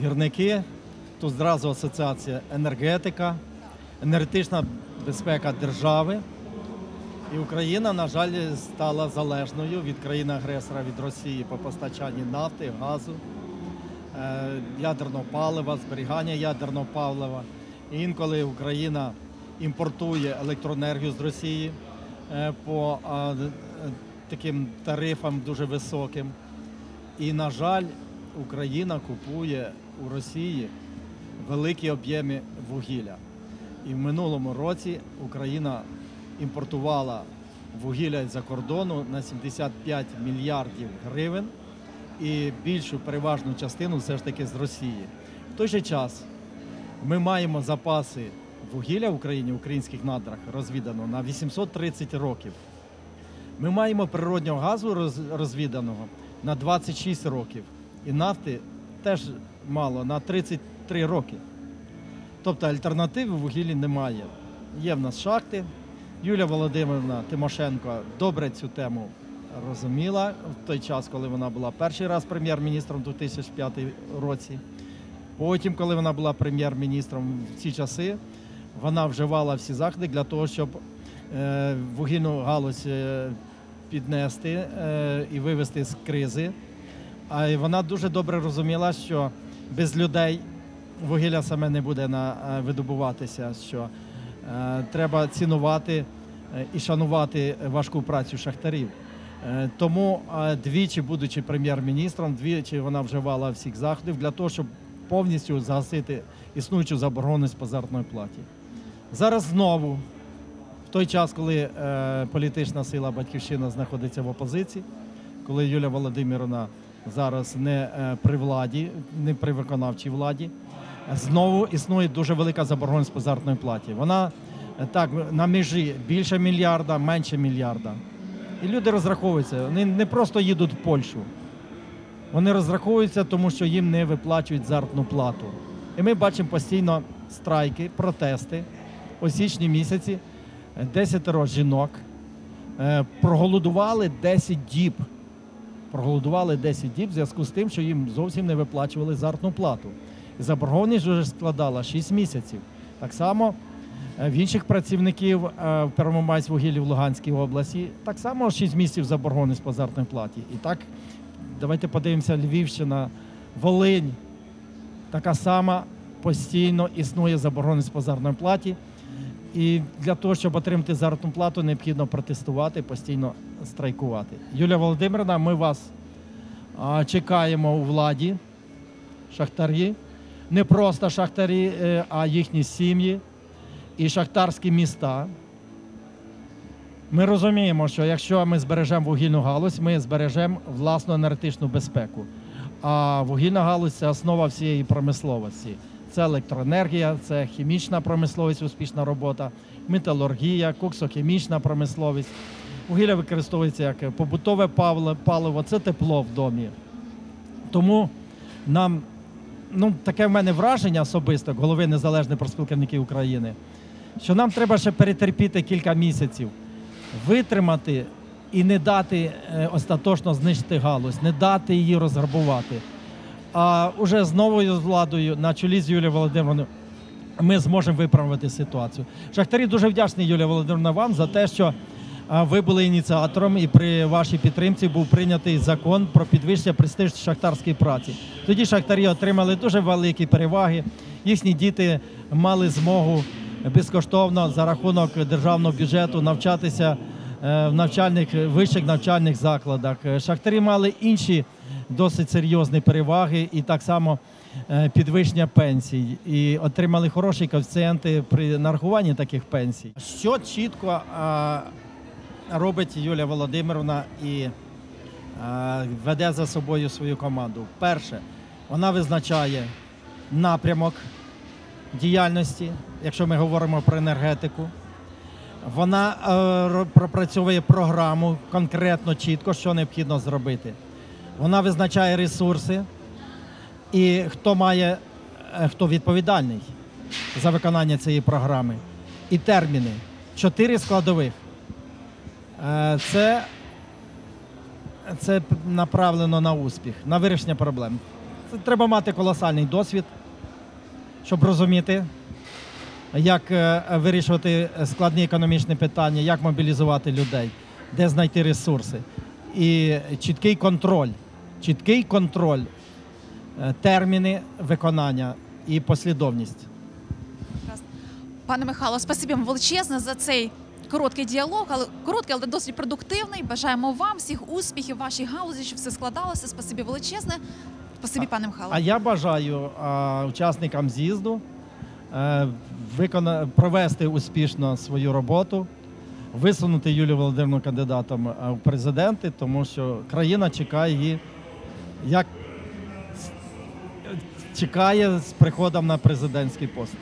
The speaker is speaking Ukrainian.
гірники, тут зразу асоціація енергетика, енергетична безпека держави. І Україна, на жаль, стала залежною від країни-агресора від Росії по постачанні нафти, газу, е, ядерного палива, зберігання ядерного палива. Інколи Україна імпортує електроенергію з Росії е, по е, таким тарифам дуже високим. І, на жаль, Україна купує у Росії великі об'єми вугілля. І в минулому році Україна імпортувала вугілля з-за кордону на 75 мільярдів гривень і більшу переважну частину все ж таки з Росії. В той же час ми маємо запаси вугілля в Україні, в українських надрах розвідано на 830 років. Ми маємо природнього газу розвіданого на 26 років. І нафти теж мало на 33 роки. Тобто альтернативи вугіллі немає. Є в нас шахти. Юлія Володимирівна Тимошенко добре цю тему розуміла в той час, коли вона була перший раз прем'єр-міністром у 2005 році. Потім, коли вона була прем'єр-міністром в ці часи, вона вживала всі заходи для того, щоб е, вугільну галузь е, піднести е, і вивести з кризи. А вона дуже добре розуміла, що без людей вугілля саме не буде на, е, видобуватися, що е, треба цінувати е, і шанувати важку працю шахтарів. Тому двічі, будучи прем'єр-міністром, двічі вона вживала всіх заходів для того, щоб повністю загасити існуючу заборгованість по заробітної платі. Зараз знову, в той час, коли політична сила Батьківщина знаходиться в опозиції, коли Юлія Володимирівна зараз не е, при владі, не при виконавчій владі, знову існує дуже велика заборгованість по заробітної платі. Вона е, так на межі більше мільярда, менше мільярда. І люди розраховуються. Вони не просто їдуть в Польщу. Вони розраховуються, тому що їм не виплачують заробітну плату. І ми бачимо постійно страйки, протести. У січні місяці 10 жінок е, проголодували 10 діб. Проголодували 10 діб в зв'язку з тим, що їм зовсім не виплачували заробітну плату. Заборгованість вже складала 6 місяців. Так само е, в інших працівників е, в Первомайськвугіллі в Луганській області так само 6 місяців заборгованість по заробітній платі. І так, давайте подивимося, Львівщина, Волинь, така сама постійно існує заборгованість по заробітній платі. І для того, щоб отримати заробітну плату, необхідно протестувати, постійно страйкувати. Юлія Володимирівна, ми вас чекаємо у владі, шахтарі. Не просто шахтарі, е, а їхні сім'ї і шахтарські міста. Ми розуміємо, що якщо ми збережемо вугільну галузь, ми збережемо власну енергетичну безпеку. А вугільна галузь це основа всієї промисловості. Це електроенергія, це хімічна промисловість, успішна робота, металургія, коксохімічна промисловість. Вугілля використовується як побутове паливо- це тепло в домі. Тому нам ну, таке в мене враження особисто, голови Незалежної проспілківники України, що нам треба ще перетерпіти кілька місяців, витримати і не дати е, остаточно знищити галузь, не дати її розграбувати. А уже з новою владою на чолі з Юлією Володимировною ми зможемо виправити ситуацію. Шахтарі дуже вдячні, Юлія Володимировна, вам за те, що ви були ініціатором і при вашій підтримці був прийнятий закон про підвищення престижу шахтарської праці. Тоді шахтарі отримали дуже великі переваги. Їхні діти мали змогу безкоштовно за рахунок державного бюджету навчатися в навчальних вищих навчальних закладах. Е, Шахтарі мали інші досить серйозні переваги і так само е, підвищення пенсій. І отримали хороші коефіцієнти при нарахуванні таких пенсій. Що чітко е, робить Юлія Володимировна і е, веде за собою свою команду? Перше, вона визначає напрямок діяльності, якщо ми говоримо про енергетику. Вона е, пропрацьовує програму конкретно, чітко, що необхідно зробити. Вона визначає ресурси і хто має, е, хто відповідальний за виконання цієї програми. І терміни. Чотири складових. Е, Це, це направлено на успіх, на вирішення проблем. Це треба мати колосальний досвід, щоб розуміти, як е, вирішувати складні економічні питання, як мобілізувати людей, де знайти ресурси. І чіткий контроль, чіткий контроль, е, терміни виконання і послідовність. Пане Михайло, спасибі вам величезне за цей короткий діалог, але короткий, але досить продуктивний. Бажаємо вам всіх успіхів, вашій галузі, щоб все складалося. Спасибі величезне. Спасибі, пане Михайло. А я бажаю а, учасникам з'їзду викона... провести успішно свою роботу, висунути Юлію Володимирівну кандидатом е, в президенти, тому що країна чекає її, як чекає з приходом на президентський пост.